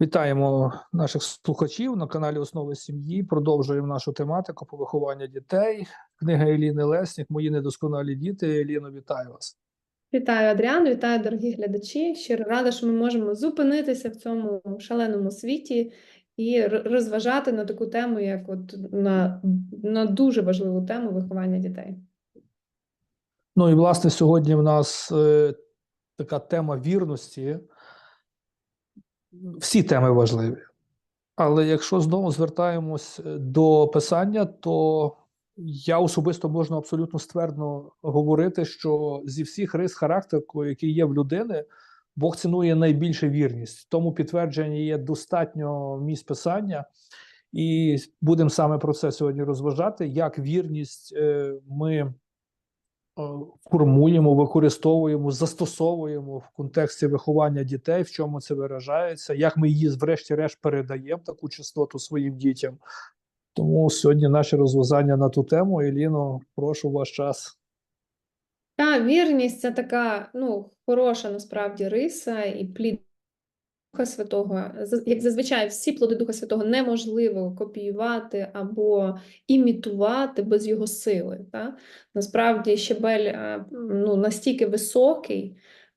Вітаємо наших слухачів на каналі Основи сім'ї. Продовжуємо нашу тематику по вихованню дітей. Книга Еліни Леснік Мої недосконалі діти. Еліно, вітаю вас. Вітаю, Адріан, вітаю, дорогі глядачі. Щиро рада, що ми можемо зупинитися в цьому шаленому світі і розважати на таку тему, як от на, на дуже важливу тему виховання дітей. Ну і власне сьогодні в нас е, така тема вірності. Всі теми важливі. Але якщо знову звертаємось е, до писання, то я особисто можна абсолютно ствердно говорити, що зі всіх рис характеру, які є в людини, Бог цінує найбільше вірність. Тому підтвердження є достатньо місць писання, і будемо саме про це сьогодні розважати, як вірність е, ми формуємо, використовуємо, застосовуємо в контексті виховання дітей, в чому це виражається, як ми її, врешті-решт, передаємо таку частоту своїм дітям. Тому сьогодні наше розв'язання на ту тему. Еліно, прошу ваш час. Та вірність це така ну, хороша насправді риса і плід Духа Святого. Як зазвичай, всі плоди Духа Святого неможливо копіювати або імітувати без його сили. Та? Насправді щебель е, ну, настільки високий,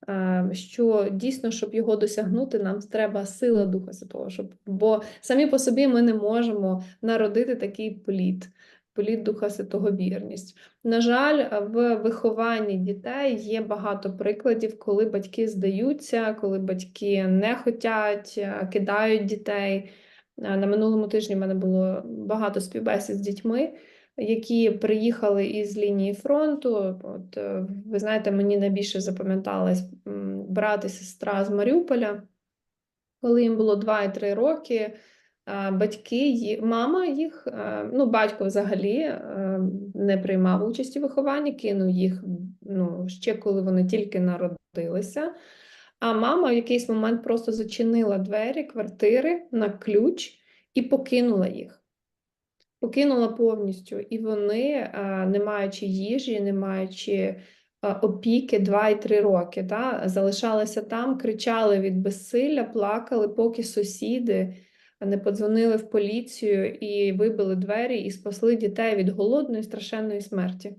е, що дійсно, щоб його досягнути, нам треба сила Духа Святого. Щоб... Бо самі по собі ми не можемо народити такий плід. Плід Духа Святого вірність. На жаль, в вихованні дітей є багато прикладів, коли батьки здаються, коли батьки не хочуть, кидають дітей. Е, На минулому тижні в мене було багато співбесід з дітьми, які приїхали із лінії фронту. От, е, ви знаєте, мені найбільше запам'яталась брат і сестра з Маріуполя, коли їм було 2 і 3 роки. Батьки, мама їх, е, ну батько взагалі е, не приймав участі в вихованні, кинув їх ну, ще коли вони тільки народилися. А мама в якийсь момент просто зачинила двері квартири на ключ і покинула їх. Покинула повністю. І вони, е, не маючи їжі, не маючи опіки 2 і 3 роки, да, залишалися там, кричали від безсилля, плакали, поки сусіди не подзвонили в поліцію і вибили двері і спасли дітей від голодної страшенної смерті.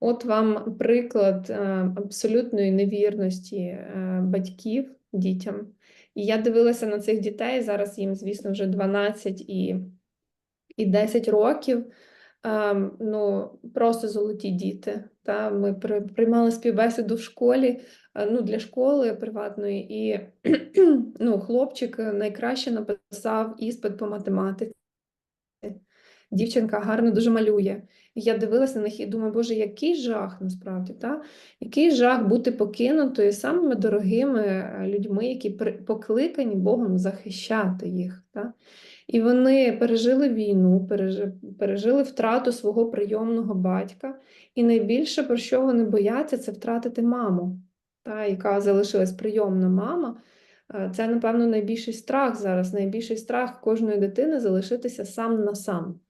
От вам приклад е, абсолютної невірності е, батьків дітям. І я дивилася на цих дітей, зараз їм, звісно, вже 12 і, і 10 років. Ем, Ну, просто золоті діти. Та? Ми приймали співбесіду в школі, е, ну, для школи приватної, і ну, хлопчик найкраще написав іспит по математиці. Дівчинка гарно дуже малює. І я дивилася на них і думаю, Боже, який жах насправді, та? Який жах бути покинутою самими дорогими е, людьми, які покликані Богом захищати їх. Та? І вони пережили війну, пережи- пережили втрату свого прийомного батька. І найбільше, про що вони бояться, це втратити маму, та, яка залишилась прийомна мама. Е, Це, напевно, найбільший страх зараз, найбільший страх кожної дитини залишитися сам на сам.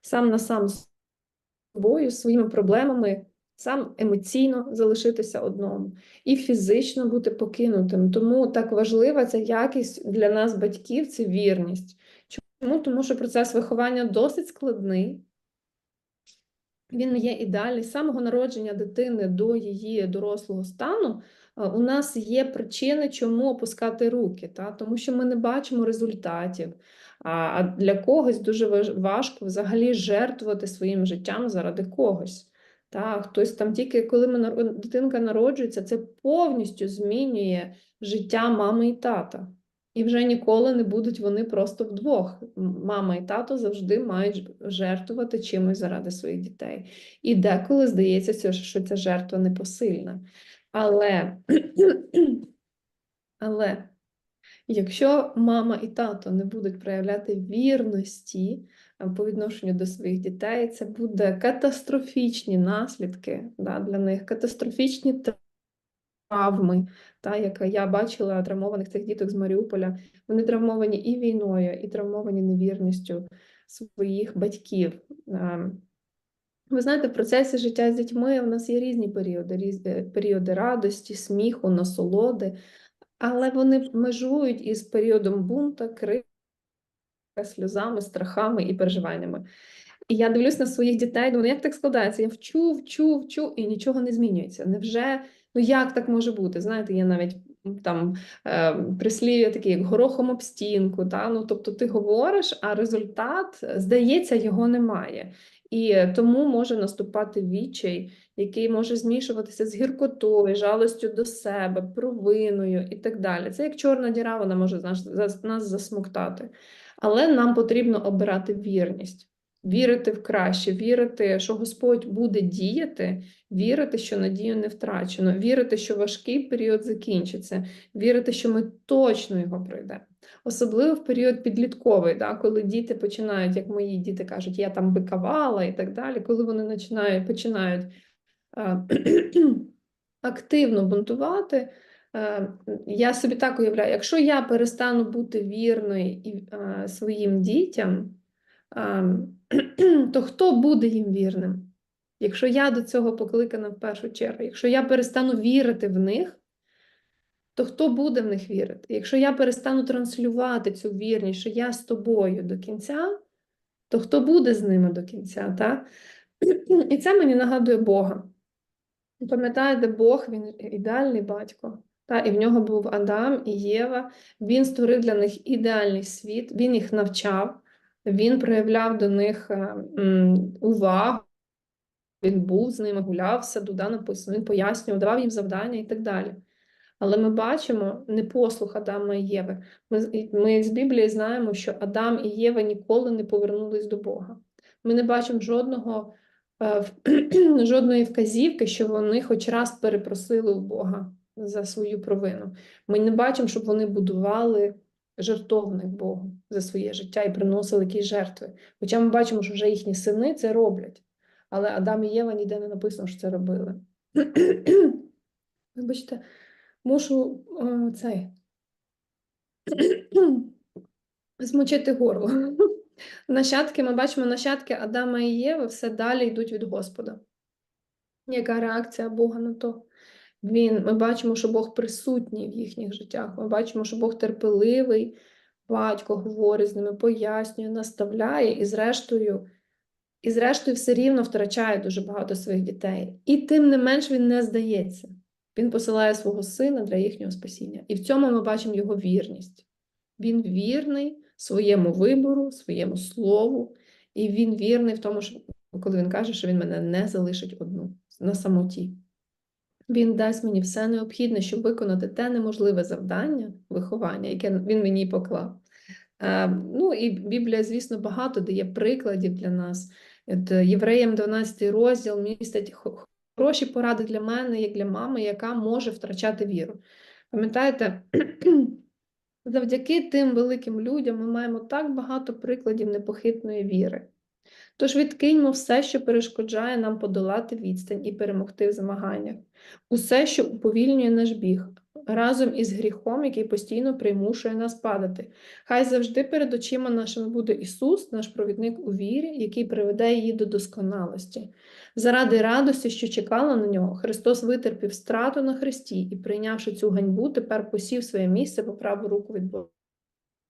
Сам на сам з собою, своїми проблемами, сам емоційно залишитися одному і фізично бути покинутим. Тому так важлива ця якість для нас, батьків, це вірність. Чому? Тому що процес виховання досить складний. Він не є ідеальний. З самого народження дитини до її дорослого стану е, у нас є причини, чому опускати руки, та? тому що ми не бачимо результатів. А для когось дуже важко взагалі жертвувати своїм життям заради когось. Та? Хтось там тільки коли ми, дитинка народжується, це повністю змінює життя мами і тата. І вже ніколи не будуть вони просто вдвох. Мама і тато завжди мають жертвувати чимось заради своїх дітей. І деколи здається, що- ця жертва непосильна. Але, але якщо мама і тато не будуть проявляти вірності е, по відношенню до своїх дітей, це буде катастрофічні наслідки да, для них, катастрофічні травми, та, яка я бачила травмованих цих діток з Маріуполя. Вони травмовані і війною, і травмовані невірністю своїх батьків. Ви знаєте, в процесі життя з дітьми у нас є різні періоди, різ- е, періоди радості, сміху, насолоди. але вони межують із періодом бунта, крика, сльозами, страхами і переживаннями. І я дивлюсь на своїх дітей, думаю, як так складається? Я вчу, вчу, вчу, і нічого не змінюється. Невже, ну як так може бути? Знаєте, є навіть там е, прислів'я такі, як горохом об стінку. Та? Ну, тобто ти говориш, а результат, здається, його немає. І тому може наступати відчай, який може змішуватися з гіркотою, жалостю до себе, провиною і так далі. Це як чорна діра, вона може нас, нас засмоктати. Але нам потрібно обирати вірність, вірити в краще, вірити, що Господь буде діяти, вірити, що надію не втрачено, вірити, що важкий період закінчиться, вірити, що ми точно його пройдемо. Особливо в період підлітковий, да, коли діти починають, як мої діти кажуть, я там бикавала і так далі, коли вони починають, починають е, активно бунтувати. Е, Я собі так уявляю, якщо я перестану бути вірною і, е, своїм дітям, е, то хто буде їм вірним? Якщо я до цього покликана в першу чергу, якщо я перестану вірити в них, то хто буде в них вірити? Якщо я перестану транслювати цю вірність, що я з тобою до кінця, то хто буде з ними до кінця? Та? І це мені нагадує Бога. Пам'ятаєте, Бог він ідеальний батько. Та, і в нього був Адам і Єва. Він створив для них ідеальний світ, він їх навчав, він проявляв до них е, увагу. Він був з ними, гуляв в саду, да, написано, він пояснював, давав їм завдання і так далі. Але ми бачимо непослух Адама і Єви. Ми, ми з Біблії знаємо, що Адам і Єва ніколи не повернулись до Бога. Ми не бачимо жодного, е, жодної вказівки, що вони хоч раз перепросили у Бога за свою провину. Ми не бачимо, щоб вони будували жертовник Богу за своє життя і приносили якісь жертви. Хоча ми бачимо, що вже їхні сини це роблять. Але Адам і Єва ніде не написано, що це робили. Вибачте, мушу е, цей змочити горло. Нащадки, ми бачимо, нащадки Адама і Єви все далі йдуть від Господа. Яка реакція Бога на то? Він, ми бачимо, що Бог присутній в їхніх життях. Ми бачимо, що Бог терпеливий, батько говорить з ними, пояснює, наставляє, і зрештою, і зрештою все рівно втрачає дуже багато своїх дітей. І тим не менш він не здається. Він посилає свого сина для їхнього спасіння. І в цьому ми бачимо його вірність. Він вірний своєму вибору, своєму слову, і він вірний в тому, що коли він каже, що він мене не залишить одну на самоті. Він дасть мені все необхідне, щоб виконати те неможливе завдання виховання, яке він мені поклав. Е, ну і Біблія, звісно, багато дає прикладів для нас. От, е, Євреям 12 розділ містить хороші поради для мене, як для мами, яка може втрачати віру. Пам'ятаєте, завдяки тим великим людям ми маємо так багато прикладів непохитної віри. Тож відкиньмо все, що перешкоджає нам подолати відстань і перемогти в змаганнях, усе, що уповільнює наш біг, разом із гріхом, який постійно примушує нас падати. Хай завжди перед очима нашими буде Ісус, наш провідник у вірі, який приведе її до досконалості. Заради радості, що чекала на нього, Христос витерпів страту на хресті і, прийнявши цю ганьбу, тепер посів своє місце по праву руку від Бога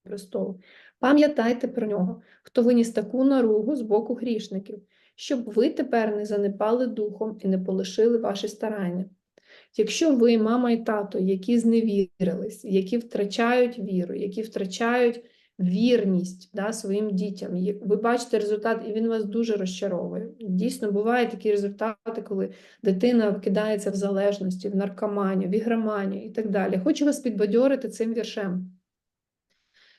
престолу. Пам'ятайте про нього, хто виніс таку наругу з боку грішників, щоб ви тепер не занепали духом і не полишили ваші старання. Якщо ви, мама і тато, які зневірились, які втрачають віру, які втрачають вірність да, своїм дітям, ви бачите результат, і він вас дуже розчаровує. Дійсно, бувають такі результати, коли дитина вкидається в залежності, в наркоманію, в ігроманію і так далі. Хочу вас підбадьорити цим віршем.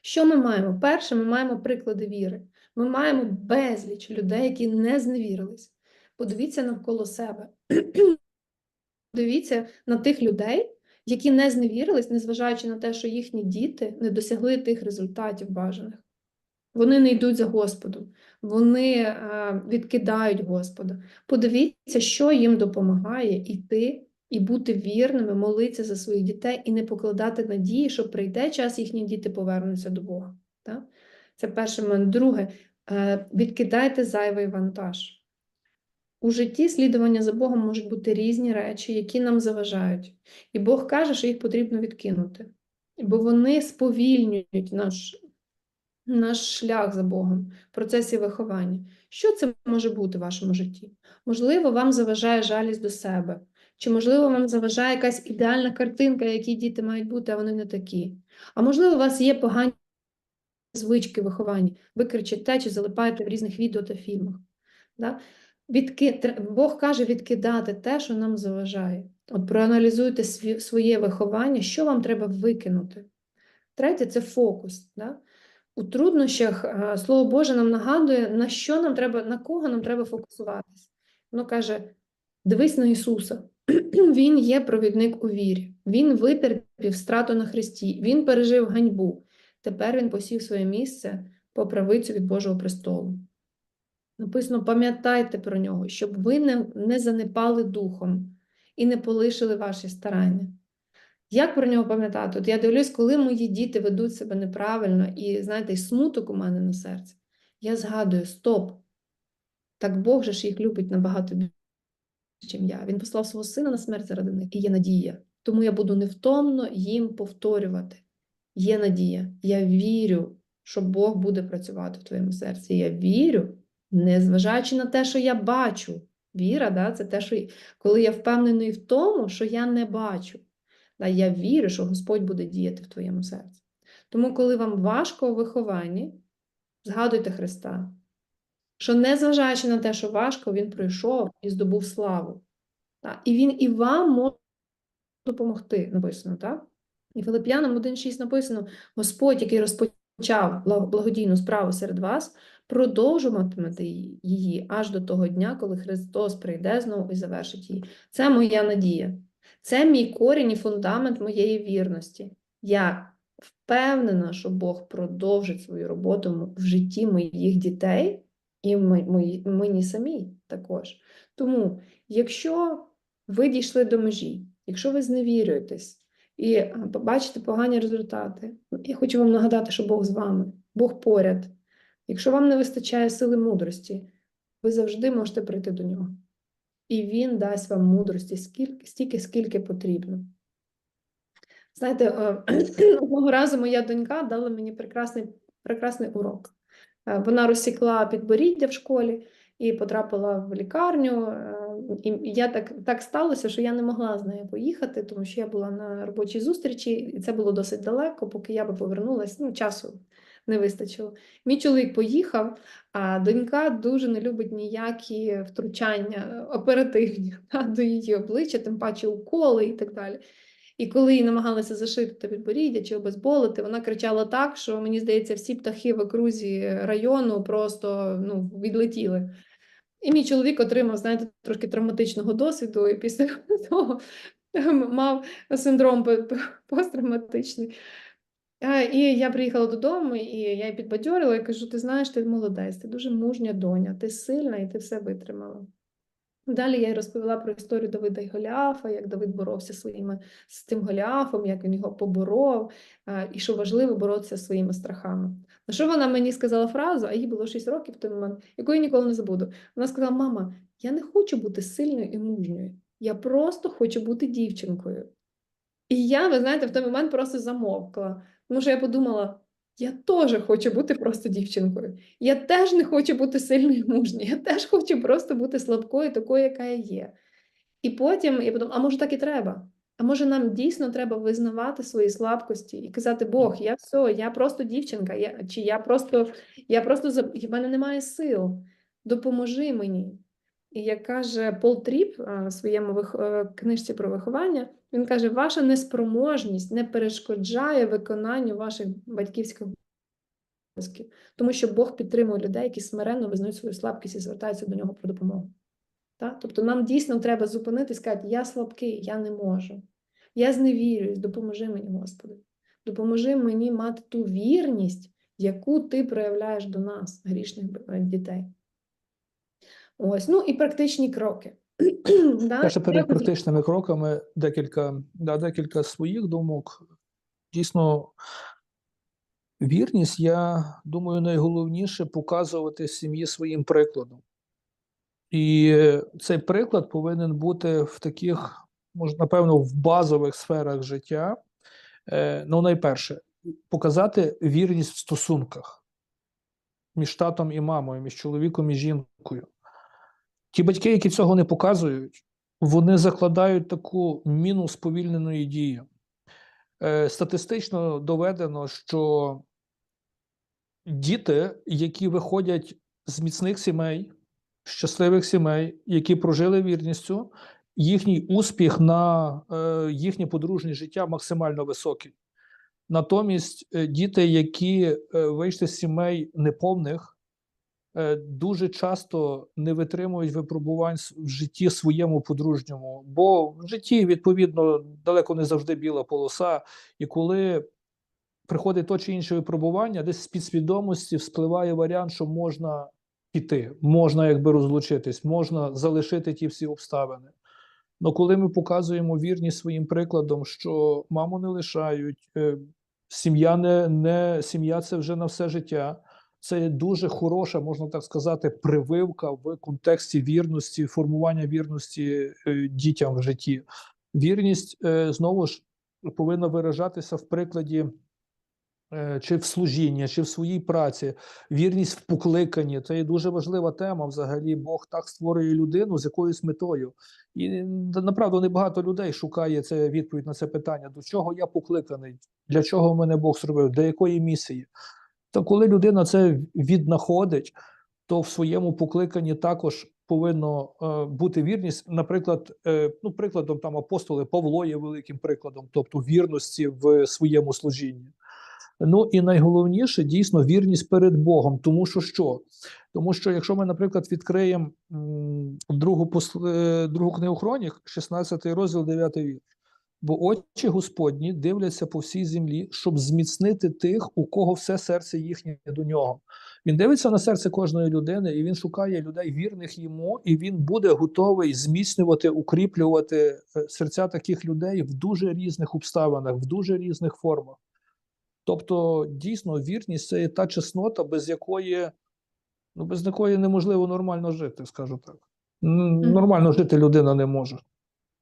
Що ми маємо? Перше, ми маємо приклади віри. Ми маємо безліч людей, які не зневірились. Подивіться навколо себе. Дивіться на тих людей, які не зневірились, незважаючи на те, що їхні діти не досягли тих результатів бажаних. Вони не йдуть за Господом, вони е, відкидають Господа. Подивіться, що їм допомагає йти і бути вірними, молитися за своїх дітей і не покладати надії, що прийде час, їхні діти повернуться до Бога. Так? Це перше момент. Друге, е, відкидайте зайвий вантаж. У житті слідування за Богом можуть бути різні речі, які нам заважають. І Бог каже, що їх потрібно відкинути. бо вони сповільнюють наш, наш шлях за Богом в процесі виховання. Що це може бути в вашому житті? Можливо, вам заважає жалість до себе, чи, можливо, вам заважає якась ідеальна картинка, які діти мають бути, а вони не такі. А можливо, у вас є погані звички виховання. Ви кричите чи залипаєте в різних відео та фільмах. Да? Відки... Бог каже відкидати те, що нам заважає. От проаналізуйте своє виховання, що вам треба викинути. Третє це фокус. Да? У труднощах е, Слово Боже нам нагадує, на що нам треба, на кого нам треба фокусуватись. Воно каже: дивись на Ісуса. Він є провідник у вірі. Він витерпів страту на Христі, Він пережив ганьбу. Тепер він посів своє місце по правицю від Божого престолу. Написано: пам'ятайте про нього, щоб ви не, не занепали духом і не полишили ваші старання. Як про нього пам'ятати? От я дивлюсь, коли мої діти ведуть себе неправильно, і знаєте, смуток у мене на серці, я згадую: стоп! Так Бог же ж їх любить набагато ніж я. Він послав свого сина на смерть заради них, і є надія. Тому я буду невтомно їм повторювати. Є надія. Я вірю, що Бог буде працювати в твоєму серці. Я вірю, незважаючи на те, що я бачу. Віра, да, це те, що коли я впевнений в тому, що я не бачу. Да, я вірю, що Господь буде діяти в твоєму серці. Тому, коли вам важко у вихованні, згадуйте Христа, що незважаючи на те, що важко, Він прийшов і здобув славу. Да, і Він і вам може допомогти, написано, так? І Филип'янам 1.6 написано: Господь, який розпочав благодійну справу серед вас, продовжуватимете її аж до того дня, коли Христос прийде знову і завершить її. Це моя надія. Це мій корінь і фундамент моєї вірності. Я впевнена, що Бог продовжить свою роботу в житті моїх дітей і мені самій також. Тому, якщо ви дійшли до межі, якщо ви зневірюєтесь і е, побачите погані результати, я хочу вам нагадати, що Бог з вами, Бог поряд. Якщо вам не вистачає сили мудрості, ви завжди можете прийти до нього. І він дасть вам мудрості скільки, стільки, скільки потрібно. Знаєте, е, одного разу моя донька дала мені прекрасний, прекрасний урок. Е, Вона розсікла підборіддя в школі і потрапила в лікарню. е, І я так, так сталося, що я не могла з нею поїхати, тому що я була на робочій зустрічі, і це було досить далеко, поки я би повернулася, ну, часу не вистачило. Мій чоловік поїхав, а донька дуже не любить ніякі втручання е, оперативні та, до її обличчя, тим паче уколи і так далі. І коли її намагалися зашити те підборіддя чи обезболити, вона кричала так, що мені здається, всі птахи в окрузі району просто ну, відлетіли. І мій чоловік отримав, знаєте, трошки травматичного досвіду, і після того мав синдром по- по- посттравматичний. І я приїхала додому, і я її підбадьорила і кажу: ти знаєш, ти молодець, ти дуже мужня доня, ти сильна і ти все витримала. Далі я розповіла про історію Давида і Голіафа, як Давид боровся своїми з тим Голіафом, як він його поборов, і що важливо боротися зі своїми страхами. На що вона мені сказала фразу, а їй було 6 років в той момент, яку я ніколи не забуду. Вона сказала: Мама, я не хочу бути сильною і мужньою, я просто хочу бути дівчинкою. І я, ви знаєте, в той момент просто замовкла, тому що я подумала: я теж хочу бути просто дівчинкою. Я теж не хочу бути сильною мужньою. Я теж хочу просто бути слабкою, такою, яка я є. І потім я подумала, а може так і треба? А може нам дійсно треба визнавати свої слабкості і казати, Бог, я все, я просто дівчинка, я, чи я просто, я просто в мене немає сил. Допоможи мені. І як каже Пол Тріп в своєму е, книжці про виховання, він каже: ваша неспроможність не перешкоджає виконанню ваших батьківських обов'язків, тому що Бог підтримує людей, які смиренно визнають свою слабкість і звертаються до нього про допомогу. Так? Тобто нам дійсно треба зупинитися і сказати, я слабкий, я не можу. Я зневірююсь, допоможи мені, Господи. Допоможи мені мати ту вірність, яку ти проявляєш до нас, грішних е, дітей. Ось, ну і практичні кроки. Ще перед практичними кроками декілька, да, декілька своїх думок. Дійсно, вірність, я думаю, найголовніше показувати сім'ї своїм прикладом. І цей приклад повинен бути в таких, може, напевно, в базових сферах життя, Е, ну, найперше, показати вірність в стосунках між татом і мамою, між чоловіком і жінкою. Ті батьки, які цього не показують, вони закладають таку міну сповільненої дії. Е, статистично доведено, що діти, які виходять з міцних сімей, щасливих сімей, які прожили вірністю, їхній успіх на е, їхнє подружнє життя максимально високий. Натомість е, діти, які вийшли з сімей неповних, дуже часто не витримують випробувань в житті своєму подружньому, бо в житті, відповідно, далеко не завжди біла полоса. І коли приходить то чи інше випробування, десь з підсвідомості вспливає варіант, що можна піти, можна якби розлучитись, можна залишити ті всі обставини. Ну, коли ми показуємо вірність своїм прикладом, що маму не лишають, е, сім'я не, не сім'я це вже на все життя. Це дуже хороша, можна так сказати, прививка в контексті вірності, формування вірності е, дітям в житті. Вірність е, знову ж повинна виражатися в прикладі е, чи в служінні, чи в своїй праці. Вірність в покликанні це є дуже важлива тема. Взагалі, Бог так створює людину з якоюсь метою. І на- направду небагато людей шукає це відповідь на це питання: до чого я покликаний, для чого мене Бог зробив, для якої місії. Та коли людина це віднаходить, то в своєму покликанні також повинно е, бути вірність. Наприклад, е, ну прикладом там апостоли Павло є великим прикладом, тобто вірності в своєму служінні. Ну і найголовніше дійсно вірність перед Богом. Тому що що? Тому що якщо ми, наприклад, відкриємо другу, е, другу книгу Хронік, 16 розділ, 9 вірш. Бо очі Господні дивляться по всій землі, щоб зміцнити тих, у кого все серце їхнє до нього. Він дивиться на серце кожної людини, і він шукає людей вірних йому, і він буде готовий зміцнювати, укріплювати е, серця таких людей в дуже різних обставинах, в дуже різних формах. Тобто, дійсно, вірність це є та чеснота, без якої, ну, без якої неможливо нормально жити, скажу так. Нормально жити людина не може.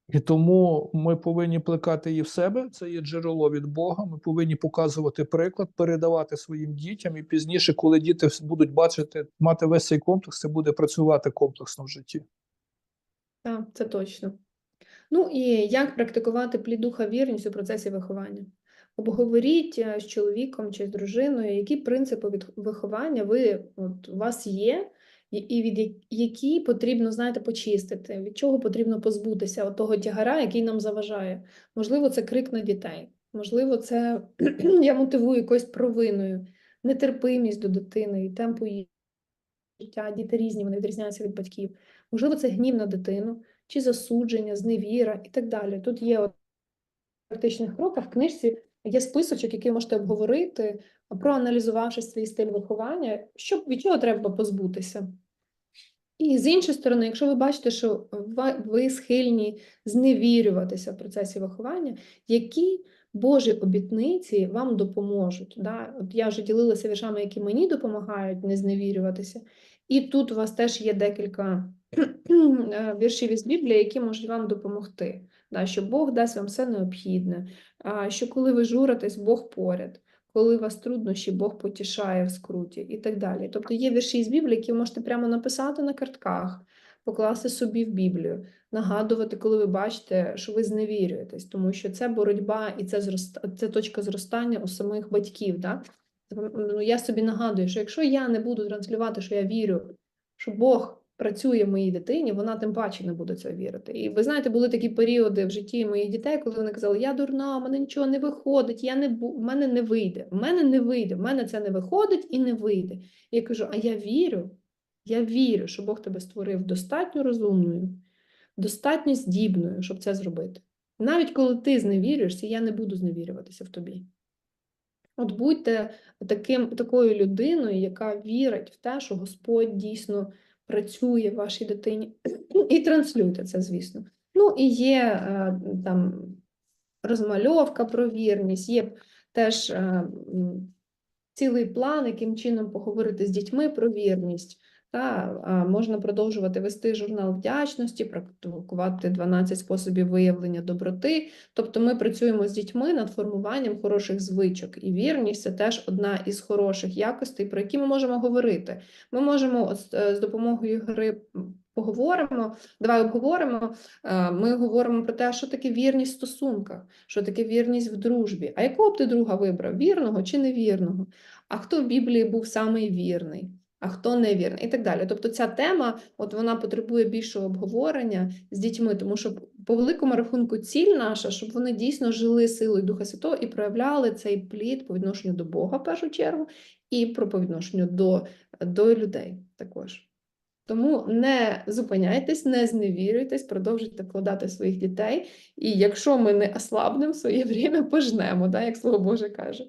І тому ми повинні плекати її в себе. Це є джерело від Бога. Ми повинні показувати приклад, передавати своїм дітям. І пізніше, коли діти будуть бачити, мати весь цей комплекс, це буде працювати комплексно в житті. Так, це точно. Ну і як практикувати плід духа вірність у процесі виховання? Обговоріть е, з чоловіком чи з дружиною, які принципи від виховання ви, от, у вас є, і- від які потрібно, знаєте, почистити, від чого потрібно позбутися от того тягара, який нам заважає. Можливо, це крик на дітей, можливо, це я мотивую якоюсь провиною, нетерпимість до дитини і темпу її життя. Діти різні, вони відрізняються від батьків. Можливо, це гнів на дитину, чи засудження, зневіра і так далі. Тут є от практичних кроках в книжці є списочок, який можете обговорити, проаналізувавши свій стиль виховання, що, від чого треба позбутися. І з іншої сторони, якщо ви бачите, що ви схильні зневірюватися в процесі виховання, які Божі обітниці вам допоможуть. Да? От я вже ділилася віршами, які мені допомагають не зневірюватися. І тут у вас теж є декілька е, віршів із Біблії, які можуть вам допомогти. Да? Що Бог дасть вам все необхідне, що коли ви журитесь, Бог поряд, коли вас труднощі, Бог потішає в скруті і так далі. Тобто є вірші із Біблії, які ви можете прямо написати на картках, покласти собі в Біблію, нагадувати, коли ви бачите, що ви зневірюєтесь, тому що це боротьба і це зроста... це точка зростання у самих батьків. Да? Ну, я собі нагадую, що якщо я не буду транслювати, що я вірю, що Бог працює моїй дитині, вона тим паче не буде це вірити. І ви знаєте, були такі періоди в житті моїх дітей, коли вони казали, я дурна, в мене нічого не виходить, я не в мене не вийде, в мене не вийде, в мене це не виходить і не вийде. І я кажу, а я вірю, я вірю, що Бог тебе створив достатньо розумною, достатньо здібною, щоб це зробити. Навіть коли ти зневірюєшся, я не буду зневірюватися в тобі. От будьте таким, такою людиною, яка вірить в те, що Господь дійсно працює в вашій дитині, і транслюйте це, звісно. Ну і є е, там розмальовка про вірність, є теж е, цілий план, яким чином поговорити з дітьми про вірність. Та, можна продовжувати вести журнал вдячності, практикувати 12 способів виявлення доброти. Тобто ми працюємо з дітьми над формуванням хороших звичок. І вірність це теж одна із хороших якостей, про які ми можемо говорити. Ми можемо от, е, з допомогою гри поговоримо. Давай обговоримо. Е, Ми говоримо про те, що таке вірність в стосунках, що таке вірність в дружбі. А якого б ти друга вибрав? Вірного чи невірного? А хто в Біблії був самий вірний? А хто невірний? І так далі. Тобто ця тема, от вона потребує більшого обговорення з дітьми, тому що по великому рахунку ціль наша, щоб вони дійсно жили силою Духа Святого і проявляли цей плід по відношенню до Бога в першу чергу, і про по відношенню до, до людей також. Тому не зупиняйтесь, не зневірюйтесь, продовжуйте вкладати своїх дітей. І якщо ми не ослабнемо, своє время пожнемо, да, як слово Боже каже.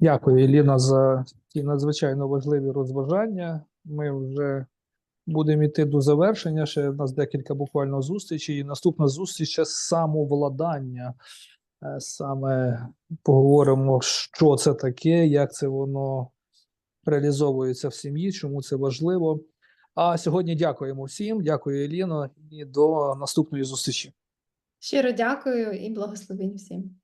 Дякую, Еліна, за ті надзвичайно важливі розважання. Ми вже будемо йти до завершення. Ще в нас декілька буквально зустрічей. І наступна зустріч це самовладання. Е, Саме поговоримо, що це таке, як це воно реалізовується в сім'ї, чому це важливо. А сьогодні дякуємо всім. Дякую, Еліно, і до наступної зустрічі. Щиро дякую і благословень всім.